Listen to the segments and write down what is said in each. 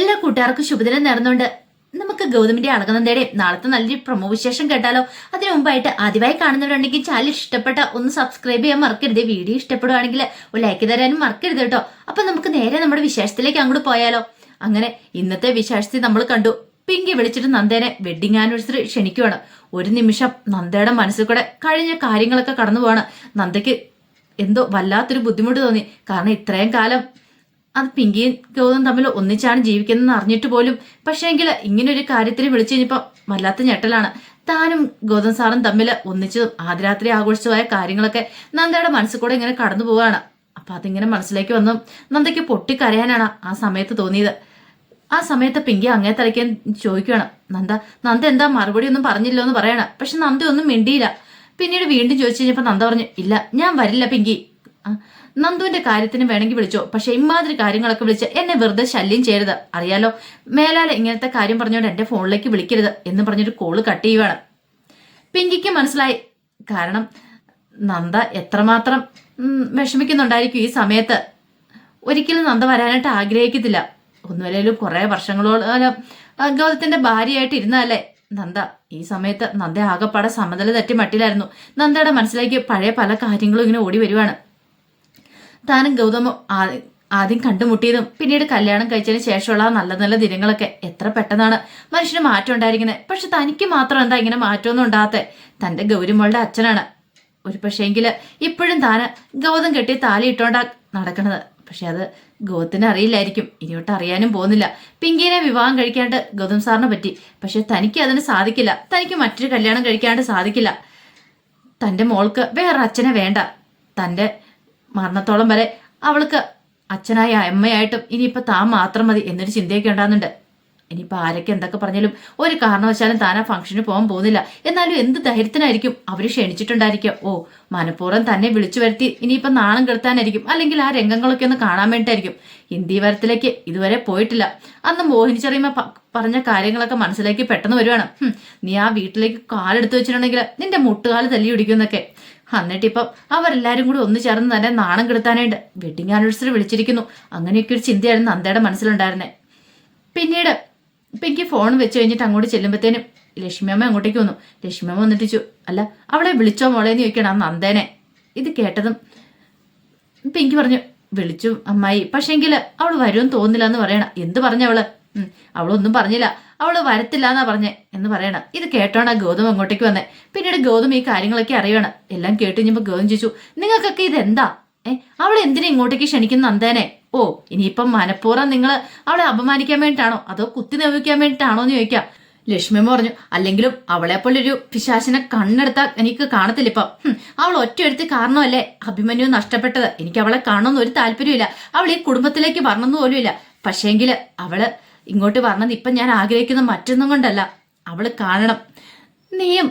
എല്ലാ കൂട്ടുകാർക്കും ശുഭദിനം നേർന്നുകൊണ്ട് നമുക്ക് ഗൗതമിന്റെ അളകനന്ദയുടെ നാളത്തെ നല്ലൊരു പ്രമോ വിശേഷം കേട്ടാലോ? അതിനു മുമ്പായിട്ട് ആദ്യമായി കാണുന്നവരുണ്ടെങ്കിൽ ചാനൽ ഇഷ്ടപ്പെട്ട ഒന്ന് സബ്സ്ക്രൈബ് ചെയ്യാൻ മറക്കരുത്. വീഡിയോ ഇഷ്ടപ്പെടുവാണെങ്കിൽ ഒരു ലൈക്ക് തരാനും മറക്കരുത് കേട്ടോ. അപ്പൊ നമുക്ക് നേരെ നമ്മുടെ വിശേഷത്തിലേക്ക് അങ്ങോട്ട് പോയാലോ? അങ്ങനെ ഇന്നത്തെ വിശേഷത്തിൽ നമ്മൾ കണ്ടു. പിങ്കി വിളിച്ചിട്ട് നന്ദേനെ വെഡിങ് ആനിവേഴ്സറി ക്ഷണിക്കുവാണ്. ഒരു നിമിഷം നന്ദയുടെ മനസ്സിൽ കൂടെ കഴിഞ്ഞ കാര്യങ്ങളൊക്കെ കടന്നു പോവാണ് നന്ദയ്ക്ക് എന്തോ വല്ലാത്തൊരു ബുദ്ധിമുട്ട് തോന്നി. കാരണം ഇത്രയും കാലം അത് പിങ്കിയും ഗൗതം തമ്മിൽ ഒന്നിച്ചാണ് ജീവിക്കുന്നതെന്ന് അറിഞ്ഞിട്ട് പോലും പക്ഷേങ്കിൽ ഇങ്ങനെ ഒരു കാര്യത്തിന് വിളിച്ചു കഴിഞ്ഞപ്പോൾ വല്ലാത്ത ഞെട്ടലാണ്. താനും ഗൗതം സാറും തമ്മിൽ ഒന്നിച്ചതും ആദ്യരാത്രി ആഘോഷിച്ചതുമായ കാര്യങ്ങളൊക്കെ നന്ദയുടെ മനസ്സിൽ കൂടെ ഇങ്ങനെ കടന്നു പോവാണ്. അപ്പൊ അതിങ്ങനെ മനസ്സിലേക്ക് വന്നു. നന്ദയ്ക്ക് പൊട്ടിക്കരയാനാണ് ആ സമയത്ത് തോന്നിയത്. ആ സമയത്ത് പിങ്കി അങ്ങേ തലയ്ക്കാൻ ചോദിക്കുകയാണ് നന്ദ നന്ദ എന്താ മറുപടി ഒന്നും പറഞ്ഞില്ലോ എന്ന് പറയണം. പക്ഷെ നന്ദ ഒന്നും മിണ്ടിയില്ല. പിന്നീട് വീണ്ടും ചോദിച്ചു കഴിഞ്ഞപ്പോൾ നന്ദ പറഞ്ഞു ഇല്ല ഞാൻ വരില്ല പിങ്കി. നന്ദുവിന്റെ കാര്യത്തിന് വേണമെങ്കിൽ വിളിച്ചോ. പക്ഷെ ഇമാതിരി കാര്യങ്ങളൊക്കെ വിളിച്ച് എന്നെ വെറുതെ ശല്യം ചെയ്യരുത്. അറിയാലോ? മേലാലെ ഇങ്ങനത്തെ കാര്യം പറഞ്ഞുകൊണ്ട് എന്റെ ഫോണിലേക്ക് വിളിക്കരുത് എന്ന് പറഞ്ഞൊരു കോൾ കട്ട് ചെയ്യുവാണ്. പിങ്കിക്ക് മനസ്സിലായി. കാരണം നന്ദ എത്രമാത്രം വിഷമിക്കുന്നുണ്ടായിരിക്കും ഈ സമയത്ത്. ഒരിക്കലും നന്ദ വരാനായിട്ട് ആഗ്രഹിക്കത്തില്ല. ഒന്നുമല്ലേലും കുറെ വർഷങ്ങളോളം ഗൗതത്തിന്റെ ഭാര്യയായിട്ട് ഇരുന്നതല്ലേ? നന്ദ ഈ സമയത്ത് നന്ദ ആകെപ്പാടെ സമതല തെറ്റി മട്ടിലായിരുന്നു. നന്ദയുടെ മനസ്സിലേക്ക് പഴയ പല കാര്യങ്ങളും ഇങ്ങനെ ഓടി വരുവാണ്. താനും ഗൗതമും ആദ്യം കണ്ടുമുട്ടിയതും പിന്നീട് കല്യാണം കഴിച്ചതിന് ശേഷമുള്ള നല്ല നല്ല ദിനങ്ങളൊക്കെ എത്ര പെട്ടെന്നാണ് മനുഷ്യന് മാറ്റം ഉണ്ടായിരിക്കുന്നത്. പക്ഷെ തനിക്ക് മാത്രം എന്താ ഇങ്ങനെ മാറ്റമൊന്നും ഉണ്ടാകാത്തെ? തന്റെ ഗൗരിമോളുടെ അച്ഛനാണ്. ഒരു പക്ഷേങ്കിൽ ഇപ്പോഴും താന് ഗൗതം കെട്ടി താലി ഇട്ടോണ്ടാ നടക്കണത്. പക്ഷെ അത് ഗൗതത്തിന് അറിയില്ലായിരിക്കും. ഇനിയോട്ട് അറിയാനും പോകുന്നില്ല. പിങ്കിനെ വിവാഹം കഴിക്കാണ്ട് ഗൗതം സാറിനെ പറ്റി. പക്ഷെ തനിക്ക് അതിന് സാധിക്കില്ല. തനിക്ക് മറ്റൊരു കല്യാണം കഴിക്കാണ്ട് സാധിക്കില്ല. തന്റെ മോൾക്ക് വേറെ അച്ഛനെ വേണ്ട. തന്റെ മരണത്തോളം വരെ അവൾക്ക് അച്ഛനായ അമ്മയായിട്ടും ഇനിയിപ്പോൾ താൻ മാത്രം മതി എന്നൊരു ചിന്തയൊക്കെ ഉണ്ടാകുന്നുണ്ട്. ഇനിയിപ്പോൾ ആരൊക്കെ എന്തൊക്കെ പറഞ്ഞാലും ഒരു കാരണവശാലും താൻ ആ ഫംഗ്ഷന് പോകാൻ പോകുന്നില്ല. എന്നാലും എന്ത് ധൈര്യത്തിനായിരിക്കും? അവർ ക്ഷണിച്ചിട്ടുണ്ടായിരിക്കും. ഓ മനഃപൂർവം തന്നെ വിളിച്ചു വരുത്തി ഇനിയിപ്പോൾ നാണം കെടുത്താനായിരിക്കും. അല്ലെങ്കിൽ ആ രംഗങ്ങളൊക്കെ ഒന്ന് കാണാൻ വേണ്ടിയിട്ടായിരിക്കും. ഹിന്ദി വരത്തിലേക്ക് ഇതുവരെ പോയിട്ടില്ല. അന്ന് മോഹിനി ചെറിയമ്മ പറഞ്ഞ കാര്യങ്ങളൊക്കെ മനസ്സിലേക്ക് പെട്ടെന്ന് വരുവാണ്. നീ ആ വീട്ടിലേക്ക് കാലെടുത്ത് വെച്ചിട്ടുണ്ടെങ്കിൽ നിന്റെ മുട്ടുകാൽ തല്ലി പിടിക്കുന്നൊക്കെ എന്നിട്ടിപ്പം അവരെല്ലാരും കൂടി ഒന്ന് ചേർന്ന് തന്നെ നാണം കെടുത്താനായിട്ട് വെഡിങ് ആനിവേഴ്സറി വിളിച്ചിരിക്കുന്നു. അങ്ങനെയൊക്കെ ഒരു ചിന്തയായിരുന്നു നന്ദയുടെ മനസ്സിലുണ്ടായിരുന്നെ. പിന്നീട് പിങ്കി ഫോൺ വെച്ച് കഴിഞ്ഞിട്ട് അങ്ങോട്ട് ചെല്ലുമ്പോഴത്തേനും ലക്ഷ്മിയമ്മ അങ്ങോട്ടേക്ക് വന്നു. ലക്ഷ്മിയമ്മ വന്നിട്ട് ചോ അല്ല അവളെ വിളിച്ചോ മോളെ? എന്ന് ചോദിക്കണം ആ നന്ദേനെ. ഇത് കേട്ടതും പിങ്കി പറഞ്ഞു വിളിച്ചു അമ്മായി. പക്ഷേങ്കിൽ അവൾ വരുമെന്ന് തോന്നില്ല എന്ന് പറയണ. എന്ത് പറഞ്ഞ അവൾ? ഉം, അവളൊന്നും പറഞ്ഞില്ല. അവൾ വരത്തില്ല എന്നാ പറഞ്ഞേ എന്ന് പറയണ. ഇത് കേട്ടോണ ഗൗതം അങ്ങോട്ടേക്ക് വന്നേ. പിന്നീട് ഗൗതം ഈ കാര്യങ്ങളൊക്കെ അറിയണം എല്ലാം കേട്ട് കഴിഞ്ഞപ്പോ ഗൗതം ചോദിച്ചു നിങ്ങൾക്കൊക്കെ ഇതെന്താ? ഏ അവൾ എന്തിനാ ഇങ്ങോട്ടേക്ക് ക്ഷണിക്കുന്ന നന്ദേനെ? ഓ ഇനിയിപ്പം മനഃപൂർവം നിങ്ങൾ അവളെ അപമാനിക്കാൻ വേണ്ടിയിട്ടാണോ? അതോ കുത്തി നവിക്കാൻ വേണ്ടിയിട്ടാണോ? എന്ന് ചോദിക്കാം. ലക്ഷ്മിയമ്മ പറഞ്ഞു അല്ലെങ്കിലും അവളെ പോലൊരു പിശാചിനെ കണ്ണെടുത്താൽ എനിക്ക് കാണത്തില്ല ഇപ്പം. അവൾ ഒറ്റയെടുത്ത് കാരണമല്ലേ? അഭിമന്യു നഷ്ടപ്പെട്ടത്. എനിക്ക് അവളെ കാണണമെന്ന് ഒരു താല്പര്യമില്ല അവൾ ഈ കുടുംബത്തിലേക്ക് വരണമെന്ന് പോലുമില്ല. പക്ഷേങ്കിൽ അവൾ ഇങ്ങോട്ട് വരണമെന്ന് ഇപ്പം ഞാൻ ആഗ്രഹിക്കുന്ന മറ്റൊന്നും കൊണ്ടല്ല. അവൾ കാണണം. നീയും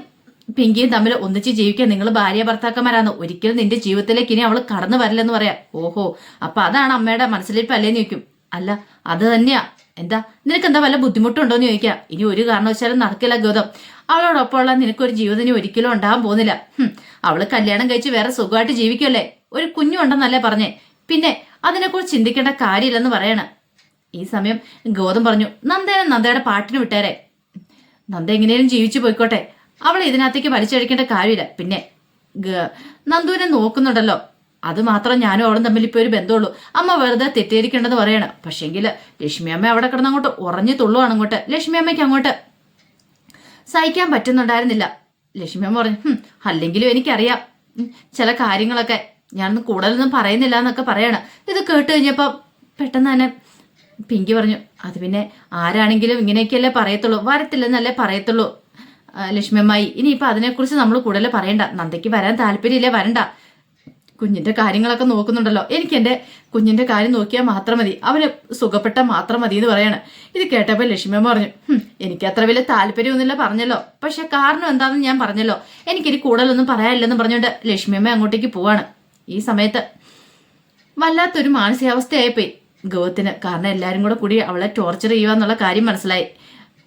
പിങ്കിയും തമ്മിൽ ഒന്നിച്ച് ജീവിക്കാൻ നിങ്ങൾ ഭാര്യ ഭർത്താക്കന്മാരാന്ന് ഒരിക്കലും നിന്റെ ജീവിതത്തിലേക്ക് ഇനി അവൾ കടന്നു വരില്ലെന്ന് പറയാം. ഓഹോ അപ്പൊ അതാണ് അമ്മയുടെ മനസ്സിലിരിപ്പ് അല്ലേന്ന് ചോദിക്കും. അല്ല അത് തന്നെയാ. എന്താ നിനക്ക് എന്താ വല്ല ബുദ്ധിമുട്ടുണ്ടോ എന്ന് ചോദിക്കാം. ഇനി ഒരു കാരണവശാലും നടക്കില്ല ഗൗതം. അവളോടൊപ്പമുള്ള നിനക്കൊരു ജീവിതം ഇനി ഒരിക്കലും ഉണ്ടാകാൻ പോകുന്നില്ല. അവൾ കല്യാണം കഴിച്ച് വേറെ സുഖമായിട്ട് ജീവിക്കുമല്ലേ ഒരു കുഞ്ഞുണ്ടെന്നല്ലേ പറഞ്ഞേ. പിന്നെ അതിനെക്കുറിച്ച് ചിന്തിക്കേണ്ട കാര്യമില്ലെന്ന് പറയണ. ഈ സമയം ഗോതം പറഞ്ഞു നന്ദേനെ നന്ദയുടെ പാട്ടിന് വിട്ടേരെ. നന്ദ എങ്ങനെയും ജീവിച്ചു പോയിക്കോട്ടെ. അവൾ ഇതിനകത്തേക്ക് വലിച്ചഴിക്കേണ്ട കാര്യമില്ല. പിന്നെ നന്ദുവിനെ നോക്കുന്നുണ്ടല്ലോ. അത് മാത്രം ഞാനും അവളും തമ്മിൽ ഇപ്പൊ ഒരു ബന്ധമുള്ളൂ. അമ്മ വെറുതെ തെറ്റിദ്ധരിക്കേണ്ടെന്ന് പറയണം. പക്ഷേങ്കിൽ ലക്ഷ്മി അമ്മ അവിടെ കിടന്ന് അങ്ങോട്ട് ഉറഞ്ഞു തുള്ളുവാണ് അങ്ങോട്ട്. ലക്ഷ്മി അമ്മയ്ക്ക് അങ്ങോട്ട് സഹിക്കാൻ പറ്റുന്നുണ്ടായിരുന്നില്ല. ലക്ഷ്മി അമ്മ പറഞ്ഞു "ഹും, അല്ലെങ്കിലും എനിക്കറിയാം. ചില കാര്യങ്ങളൊക്കെ ഞാനൊന്നും കൂടുതലൊന്നും പറയുന്നില്ല എന്നൊക്കെ പറയണം. ഇത് കേട്ട് കഴിഞ്ഞപ്പോൾ പെട്ടെന്ന് തന്നെ പിങ്കി പറഞ്ഞു അത് പിന്നെ ആരാണെങ്കിലും ഇങ്ങനെയൊക്കെയല്ലേ പറയത്തുള്ളൂ. വരത്തില്ലെന്നല്ലേ പറയത്തുള്ളൂ ലക്ഷ്മിയമ്മായി. ഇനിയിപ്പോൾ അതിനെക്കുറിച്ച് നമ്മൾ കൂടുതൽ പറയണ്ട. നന്ദയ്ക്ക് വരാൻ താല്പര്യമില്ല വരണ്ട. കുഞ്ഞിന്റെ കാര്യങ്ങളൊക്കെ നോക്കുന്നുണ്ടല്ലോ. എനിക്ക് എന്റെ കുഞ്ഞിന്റെ കാര്യം നോക്കിയാൽ മാത്രം മതി. അവന് സുഖപ്പെട്ട മാത്രം മതി എന്ന് പറയാണ്. ഇത് കേട്ടപ്പോൾ ലക്ഷ്മിയമ്മ പറഞ്ഞു എനിക്ക് അത്ര വലിയ താല്പര്യമൊന്നുമില്ല പറഞ്ഞല്ലോ. പക്ഷെ കാരണം എന്താണെന്ന് ഞാൻ പറഞ്ഞല്ലോ. എനിക്കിനി കൂടുതലൊന്നും പറയാനില്ലെന്ന് പറഞ്ഞുകൊണ്ട് ലക്ഷ്മിയമ്മ അങ്ങോട്ടേക്ക് പോവാണ്. ഈ സമയത്ത് വല്ലാത്തൊരു മാനസികാവസ്ഥയായിപ്പോയി. ഗൗതത്തിന് കാരണം എല്ലാവരും കൂടെ കൂടി അവളെ ടോർച്ചർ ചെയ്യുക എന്നുള്ള കാര്യം മനസ്സിലായി.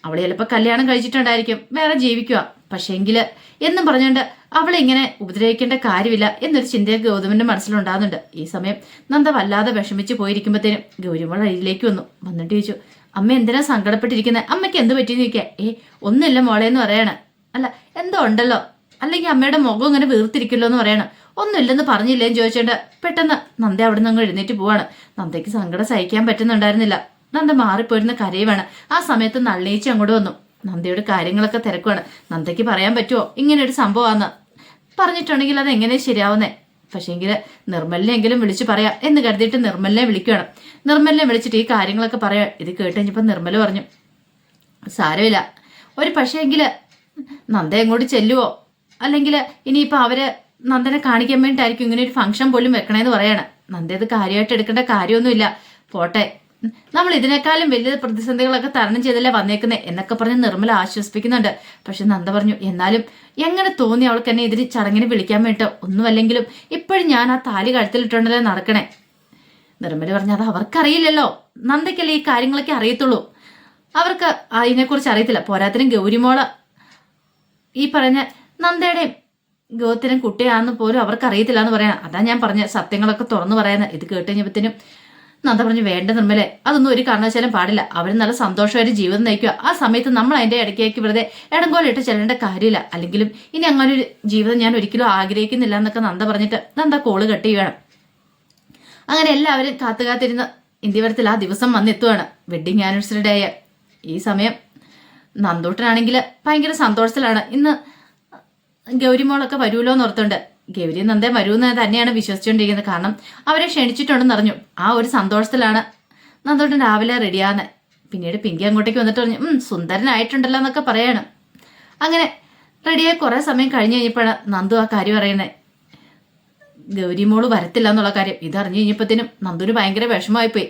അവൾ ചിലപ്പോൾ കല്യാണം കഴിച്ചിട്ടുണ്ടായിരിക്കും. വേറെ ജീവിക്കുക പക്ഷേങ്കിൽ എന്നും പറഞ്ഞുകൊണ്ട് അവളെ ഇങ്ങനെ ഉപദ്രവിക്കേണ്ട കാര്യമില്ല എന്നൊരു ചിന്ത ഗൗതമന്റെ മനസ്സിലുണ്ടാകുന്നുണ്ട്. ഈ സമയം നന്ദ വല്ലാതെ വിഷമിച്ച് പോയിരിക്കുമ്പോഴത്തേനും ഗൗരിമോൾ അരിയിലേക്ക് വന്നു. വന്നിട്ട് ചോദിച്ചു അമ്മ എന്തിനാ സങ്കടപ്പെട്ടിരിക്കുന്നത് അമ്മയ്ക്ക് എന്ത് പറ്റിയെന്ന് ചോദിക്കുക ഏ ഒന്നുമില്ല മോളെ എന്ന് പറയാണ്. അല്ല എന്തോ ഉണ്ടല്ലോ. അല്ലെങ്കിൽ അമ്മയുടെ മുഖം ഇങ്ങനെ വീർത്തിരിക്കല്ലോ എന്ന് പറയണം. ഒന്നുമില്ലെന്ന് പറഞ്ഞില്ലേന്ന് ചോദിച്ചേണ്ട പെട്ടെന്ന് നന്ദ അവിടെ നിന്ന് അങ്ങ് എഴുന്നേറ്റ് പോവാണ്. നന്ദയ്ക്ക് സങ്കടം സഹിക്കാൻ പറ്റുന്നുണ്ടായിരുന്നില്ല. നന്ദ മാറിപ്പോയിരുന്ന കരയുവാണ്. ആ സമയത്ത് നള്ളേച്ചി അങ്ങോട്ട് വന്നു. നന്ദയുടെ കാര്യങ്ങളൊക്കെ തിരക്കുവാണ്. നന്ദയ്ക്ക് പറയാൻ പറ്റുമോ ഇങ്ങനെ ഒരു സംഭവമാന്ന്. പറഞ്ഞിട്ടുണ്ടെങ്കിൽ അത് എങ്ങനെ ശരിയാവുന്നേ? പക്ഷേങ്കിൽ നിർമ്മലിനെങ്കിലും വിളിച്ചു പറയാം എന്ന് കരുതിയിട്ട് നിർമ്മലിനെ വിളിക്കുകയാണ് നിർമ്മലിനെ വിളിച്ചിട്ട് ഈ കാര്യങ്ങളൊക്കെ പറയാം. ഇത് കേട്ട് കഴിഞ്ഞപ്പോൾ നിർമ്മല പറഞ്ഞു സാരമില്ല. ഒരു പക്ഷേങ്കിൽ നന്ദ എങ്ങോട്ട് ചെല്ലുവോ? അല്ലെങ്കിൽ ഇനിയിപ്പോൾ അവർ നന്ദനെ കാണിക്കാൻ വേണ്ടിയിട്ടായിരിക്കും ഇങ്ങനെ ഒരു ഫംഗ്ഷൻ പോലും വെക്കണേന്ന് പറയാണ്. നന്ദ ഇത് കാര്യമായിട്ട് എടുക്കേണ്ട കാര്യമൊന്നുമില്ല. പോട്ടെ. നമ്മൾ ഇതിനേക്കാളും വലിയ പ്രതിസന്ധികളൊക്കെ തരണം ചെയ്തല്ലേ വന്നേക്കുന്നത് എന്നൊക്കെ പറഞ്ഞ് നിർമ്മല ആശ്വസിപ്പിക്കുന്നുണ്ട്. പക്ഷെ നന്ദ പറഞ്ഞു എന്നാലും എങ്ങനെ തോന്നി അവൾക്ക് എന്നെ ഇതിന് ചടങ്ങിന് വിളിക്കാൻ വേണ്ടിട്ടോ ഒന്നുമല്ലെങ്കിലും ഇപ്പോഴും ഞാൻ ആ താലി കഴുത്തിലിട്ടുണ്ടല്ലേ നടക്കണേ? നിർമ്മല പറഞ്ഞു അത് അവർക്കറിയില്ലല്ലോ. നന്ദയ്ക്കല്ലേ ഈ കാര്യങ്ങളൊക്കെ അറിയത്തുള്ളൂ. അവർക്ക് അതിനെക്കുറിച്ച് അറിയത്തില്ല. പോരാത്തിനും ഗൗരിമോൾ ഈ പറഞ്ഞ നന്ദയുടെയും ഗോത്തിനും കുട്ടിയാന്ന് പോലും അവർക്ക് അറിയത്തില്ല എന്ന് പറയാം അതാ ഞാൻ പറഞ്ഞ സത്യങ്ങളൊക്കെ തുറന്നു പറയാന്ന്. ഇത് കേട്ട് കഴിഞ്ഞപ്പോഴത്തേനും നന്ദ പറഞ്ഞു വേണ്ട നിർമ്മലെ അതൊന്നും ഒരു കാരണവശാലും പാടില്ല. അവർ നല്ല സന്തോഷമായിട്ട് ജീവിതം നയിക്കുക. ആ സമയത്ത് നമ്മൾ അതിന്റെ ഇടയ്ക്കേക്ക് വെറുതെ ഇടങ്കോലിട്ട് ചെല്ലേണ്ട കാര്യമില്ല. അല്ലെങ്കിലും ഇനി അങ്ങനെ ഒരു ജീവിതം ഞാൻ ഒരിക്കലും ആഗ്രഹിക്കുന്നില്ല എന്നൊക്കെ നന്ദ പറഞ്ഞിട്ട് നന്ദ കോൾ കട്ട് ചെയ്യണം അങ്ങനെ എല്ലാവരും കാത്തു കാത്തിരുന്ന ഇന്ത്യവരത്തിൽ ആ ദിവസം വന്നെത്തുവാണ്. വെഡിങ് ആനിവേഴ്സറി ഡേ ഈ സമയം നന്ദൂട്ടനാണെങ്കിൽ ഭയങ്കര സന്തോഷത്തിലാണ്. ഇന്ന് ഗൗരിമോളൊക്കെ വരുമല്ലോ എന്നോർത്തുണ്ട് ഗൗരി നന്ദേ വരൂന്ന് തന്നെയാണ് വിശ്വസിച്ചുകൊണ്ടിരിക്കുന്നത് കാരണം അവരെ ക്ഷണിച്ചിട്ടുണ്ടെന്ന് അറിഞ്ഞു ആ ഒരു സന്തോഷത്തിലാണ് നന്ദൂട്ടൻ രാവിലെ റെഡിയാന്ന് പിന്നീട് പിങ്കി അങ്ങോട്ടേക്ക് വന്നിട്ട് പറഞ്ഞു സുന്ദരനായിട്ടുണ്ടല്ലോ എന്നൊക്കെ പറയാണ്. അങ്ങനെ റെഡിയായി കുറേ സമയം കഴിഞ്ഞ് കഴിഞ്ഞപ്പോഴാണ് നന്ദു ആ കാര്യം പറയുന്നത് ഗൗരിമോൾ വരത്തില്ല എന്നുള്ള കാര്യം ഇതറിഞ്ഞു കഴിഞ്ഞപ്പോഴത്തേനും നന്ദുവിന് ഭയങ്കര വിഷമമായിപ്പോയി.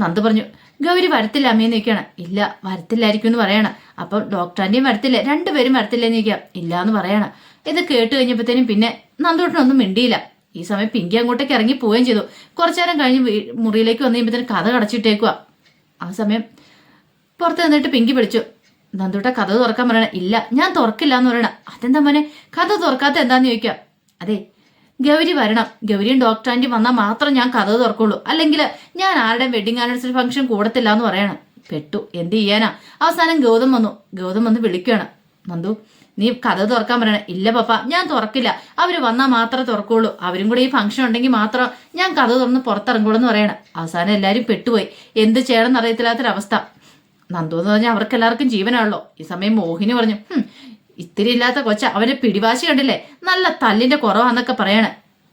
നന്ദു പറഞ്ഞു ഗൗരി വരത്തില്ല അമ്മയെന്ന് നിൽക്കുകയാണ് ഇല്ല വരത്തില്ലായിരിക്കും എന്ന് പറയണം. അപ്പം ഡോക്ടറിന്റെയും വരത്തില്ല? രണ്ടുപേരും വരത്തില്ലെന്ന് ചോദിക്കാം. ഇല്ല എന്ന് പറയണം. ഇത് കേട്ട് കഴിഞ്ഞപ്പോഴത്തേനും പിന്നെ നന്ദോട്ടനൊന്നും മിണ്ടിയില്ല. ഈ സമയം പിങ്കി അങ്ങോട്ടേക്ക് ഇറങ്ങി പോവുകയും ചെയ്തു. കുറച്ചു നേരം കഴിഞ്ഞ് മുറിയിലേക്ക് വന്നു കഴിയുമ്പോഴത്തേനും കഥ കടച്ചിട്ടേക്കുക ആ സമയം പുറത്ത് നിന്നിട്ട് പിങ്കി പിടിച്ചു. നന്ദുട്ട കഥ തുറക്കാൻ പറയണ. ഇല്ല ഞാൻ തുറക്കില്ല എന്ന് പറയണ. അതെന്താ മോനെ? കഥ തുറക്കാത്ത എന്താന്ന് ചോദിക്കാം അതെ ഗൗരി വരണം. ഗൗരിയും ഡോക്ടർ ആന്റി വന്നാൽ മാത്രം ഞാൻ കഥ തുറക്കുള്ളൂ. അല്ലെങ്കിൽ ഞാൻ ആരുടെയും വെഡിങ് ആനിവേഴ്സറി ഫംഗ്ഷൻ കൂടത്തില്ല എന്ന് പറയണം. പെട്ടു. എന്ത് ചെയ്യാനാ? അവസാനം ഗൗതം വന്നു. ഗൗതം വന്ന് വിളിക്കുകയാണ്. നന്ദു നീ കഥ തുറക്കാൻ പറയണേ. ഇല്ല പപ്പ ഞാൻ തുറക്കില്ല. അവർ വന്നാൽ മാത്രമേ തുറക്കുള്ളൂ. അവരും കൂടെ ഈ ഫംഗ്ഷൻ ഉണ്ടെങ്കിൽ മാത്രം ഞാൻ കഥ തുറന്ന് പുറത്തിറങ്ങുള്ളൂ എന്ന് പറയണം. അവസാനം എല്ലാവരും പെട്ടുപോയി. എന്ത് ചെയ്യണം എന്നറിയത്തില്ലാത്തൊരവസ്ഥ നന്ദു എന്ന് പറഞ്ഞാൽ അവർക്ക് എല്ലാവർക്കും ജീവനാണല്ലോ. ഈ സമയം മോഹിനി പറഞ്ഞു "ഹും, ഇത്തിരി ഇല്ലാത്ത കൊച്ച അവന്റെ പിടിവാശി കണ്ടില്ലേ? നല്ല തല്ലിന്റെ കുറവാന്നൊക്കെ പറയണേ.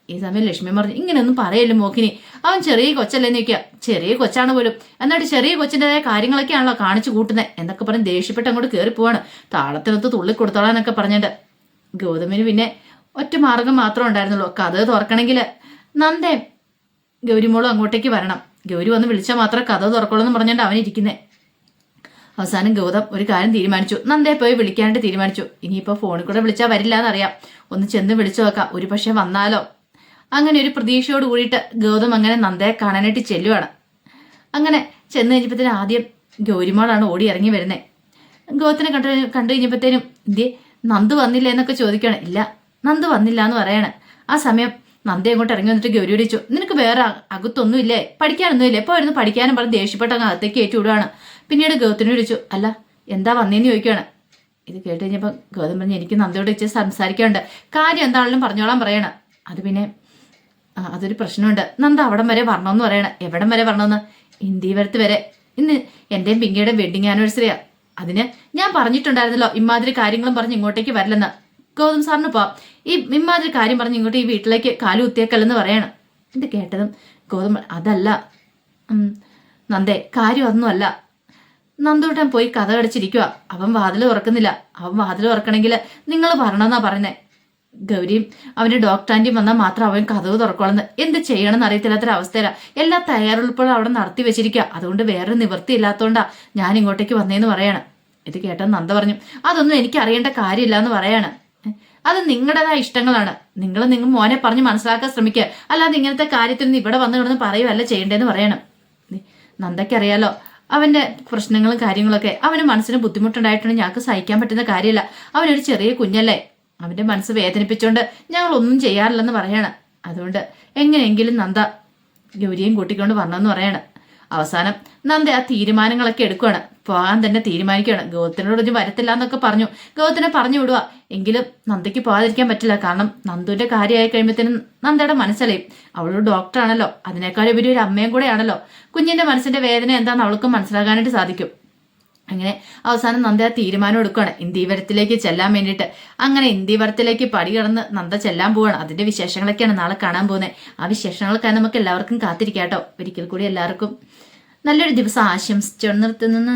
ഈ സമയം ലക്ഷ്മി പറഞ്ഞു ഇങ്ങനെയൊന്നും പറയല്ലോ മോഹിനി? അവൻ ചെറിയ കൊച്ചല്ലേ ചോദിക്കുക. ചെറിയ കൊച്ചാണ് പോലും. എന്നിട്ട് ചെറിയ കൊച്ചിന്റെതായ കാര്യങ്ങളൊക്കെയാണല്ലോ കാണിച്ചു കൂട്ടുന്നത് എന്നൊക്കെ പറഞ്ഞ് ദേഷ്യപ്പെട്ട് അങ്ങോട്ട് കയറി പോവാണ്. താളത്തിനൊത്ത് തുള്ളി കൊടുത്തോളാന്നൊക്കെ പറഞ്ഞിട്ട്. ഗൗതമിന് പിന്നെ ഒറ്റ മാർഗം മാത്രമേ ഉണ്ടായിരുന്നുള്ളൂ. കഥ തുറക്കണമെങ്കിൽ നന്ദേ ഗൗരിമോളും അങ്ങോട്ടേക്ക് വരണം. ഗൗരി വന്ന് വിളിച്ചാൽ മാത്രമേ കഥ തുറക്കുള്ളൂ എന്ന് പറഞ്ഞിട്ട് അവൻ അവസാനം ഗൗതം ഒരു കാര്യം തീരുമാനിച്ചു. നന്ദേ പോയി വിളിക്കാനായിട്ട് തീരുമാനിച്ചു. ഇനിയിപ്പോൾ ഫോണിൽ കൂടെ വിളിച്ചാൽ വരില്ല എന്നറിയാം ഒന്ന് ചെന്ന് വിളിച്ചു നോക്കാം. ഒരു പക്ഷേ വന്നാലോ? അങ്ങനെ ഒരു പ്രതീക്ഷയോട് കൂടിയിട്ട് ഗൗതം അങ്ങനെ നന്ദയെ കാണാനായിട്ട് ചെല്ലുവാണ്. അങ്ങനെ ചെന്ന് കഴിഞ്ഞപ്പോഴത്തേനും ആദ്യം ഗൗരിമാളാണ് ഓടി ഇറങ്ങി വരുന്നത് ഗൗതത്തിനെ കണ്ടു കണ്ടു കഴിഞ്ഞപ്പോഴത്തേനും ഇന്ത്യ നന്ദ് വന്നില്ല എന്നൊക്കെ ചോദിക്കുകയാണ്. ഇല്ല നന്ദ് വന്നില്ല എന്ന് പറയാണ്. ആ സമയം നന്ദി അങ്ങോട്ട് ഇറങ്ങി വന്നിട്ട് ഗൗരി ഓടിച്ചു നിനക്ക് വേറെ അകത്തൊന്നും ഇല്ലേ പഠിക്കാനൊന്നും ഇല്ലേ. ഇപ്പോൾ ഇരുന്ന് പഠിക്കാനും പറഞ്ഞ് ദേഷ്യപ്പെട്ട അങ്ങ് അകത്തേക്ക് കയറ്റി വിടുവാണ്. പിന്നീട് ഗൗതത്തിനെ വിളിച്ചു അല്ല എന്താ വന്നേന്ന് ചോദിക്കുകയാണ്. ഇത് കേട്ട് കഴിഞ്ഞപ്പോൾ ഗൗതം പറഞ്ഞു എനിക്ക് നന്ദിയോട് വെച്ച് സംസാരിക്കാനുണ്ട്. കാര്യം എന്താണെങ്കിലും പറഞ്ഞോളാൻ പറയണം. അത് പിന്നെ അതൊരു പ്രശ്നമുണ്ട്. നന്ദ അവിടം വരെ വരണമെന്ന് പറയണം. എവിടം വരെ വരണമെന്ന്? ഇന്ത്യവരത്ത് വരെ. ഇന്ന് എന്റെയും പിങ്കിയുടെ വെഡിങ് ആനിവേഴ്സറിയാ അതിന് ഞാൻ പറഞ്ഞിട്ടുണ്ടായിരുന്നല്ലോ ഇമാതിരി കാര്യങ്ങളും പറഞ്ഞ് ഇങ്ങോട്ടേക്ക് വരില്ലെന്ന്. ഗൗതം സാറിന് പോവാം. ഈ ഇമാതിരി കാര്യം പറഞ്ഞ് ഇങ്ങോട്ട് ഈ വീട്ടിലേക്ക് കാലു കുത്തിയേക്കല്ലെന്ന് പറയണം. ഇത് കേട്ടതും ഗൗതം അതല്ല. നന്ദേ കാര്യം അതൊന്നുമല്ല. നന്ദൂട്ടൻ പോയി കഥ കടിച്ചിരിക്കുക അവൻ വാതിൽ തുറക്കുന്നില്ല. അവൻ വാതിൽ തുറക്കണമെങ്കിൽ നിങ്ങൾ വരണമെന്നാ പറയുന്നത് ഗൗരിയും അവന്റെ ഡോക്ടർ ആന്റിയും വന്നാൽ മാത്രം അവൻ കഥവ് തുറക്കോളന്ന് എന്ത് ചെയ്യണമെന്ന് അവസ്ഥയിലാ എല്ലാ തയ്യാറെടുപ്പുകളും അവിടെ നടത്തി വെച്ചിരിക്കുക അതുകൊണ്ട് വേറെ ഇല്ലാത്തതുകൊണ്ടാ ഞാൻ ഇങ്ങോട്ടേക്ക് വന്നേന്ന് പറയാണ്. ഇത് കേട്ട നന്ദ പറഞ്ഞു. അതൊന്നും എനിക്ക് അറിയേണ്ട കാര്യമില്ല എന്ന് പറയാണ്. അത് നിങ്ങളുടേതായ ഇഷ്ടങ്ങളാണ്. നിങ്ങൾ നിങ്ങൾ മോനെ പറഞ്ഞ് മനസ്സിലാക്കാൻ ശ്രമിക്കുക. അല്ലാതെ ഇങ്ങനത്തെ കാര്യത്തിൽ നിന്ന് ഇവിടെ വന്നു കിടന്ന് പറയുകയല്ല ചെയ്യേണ്ടതെന്ന് പറയണം. നന്ദയ്ക്കറിയാലോ അവന്റെ പ്രശ്നങ്ങളും കാര്യങ്ങളൊക്കെ. അവന് മനസ്സിന് ബുദ്ധിമുട്ടുണ്ടായിട്ടുണ്ട്. ഞങ്ങൾക്ക് സഹിക്കാൻ പറ്റുന്ന കാര്യമില്ല. അവനൊരു ചെറിയ കുഞ്ഞല്ലേ. അവന്റെ മനസ്സ് വേദനിപ്പിച്ചുകൊണ്ട് ഞങ്ങൾ ഒന്നും ചെയ്യാറില്ലെന്ന് പറയാണ്. അതുകൊണ്ട് എങ്ങനെയെങ്കിലും നന്ദ ഗൗരിയും കൂട്ടിക്കൊണ്ട് വരണമെന്ന് പറയാണ്. അവസാനം നന്ദ ആ തീരുമാനങ്ങളൊക്കെ എടുക്കുകയാണ് പോകാൻ തന്നെ തീരുമാനിക്കുകയാണ് ഗൗതത്തിനോട് ഒന്നും വരത്തില്ല എന്നൊക്കെ പറഞ്ഞു. ഗൗതത്തിനെ പറഞ്ഞു വിടുക എങ്കിലും നന്ദയ്ക്ക് പോകാതിരിക്കാൻ പറ്റില്ല. കാരണം നന്ദുവിന്റെ കാര്യമായി കഴിയുമ്പോഴത്തേനും നന്ദയുടെ മനസ്സലയും. അവളൊരു ഡോക്ടറാണല്ലോ അതിനേക്കാൾ ഉപരി ഒരു അമ്മയും കൂടെയാണല്ലോ. കുഞ്ഞിന്റെ മനസ്സിന്റെ വേദന എന്താണെന്ന് അവൾക്കും മനസ്സിലാക്കാനായിട്ട് സാധിക്കും. അങ്ങനെ അവസാനം നന്ദ ആ തീരുമാനം എടുക്കുകയാണ്. ഇന്ദീവരത്തിലേക്ക് ചെല്ലാൻ വേണ്ടിയിട്ട്. അങ്ങനെ ഇന്ദീവരത്തിലേക്ക് പടി കടന്ന് നന്ദ ചെല്ലാൻ പോവുകയാണ്. അതിന്റെ വിശേഷങ്ങളൊക്കെയാണ് നാളെ കാണാൻ പോകുന്നത്. ആ വിശേഷങ്ങളൊക്കെ നമുക്ക് എല്ലാവർക്കും കാത്തിരിക്കാം കേട്ടോ. ഒരിക്കൽ കൂടി എല്ലാവർക്കും നല്ലൊരു ദിവസം ആശംസിച്ചു നിർത്തുന്നു.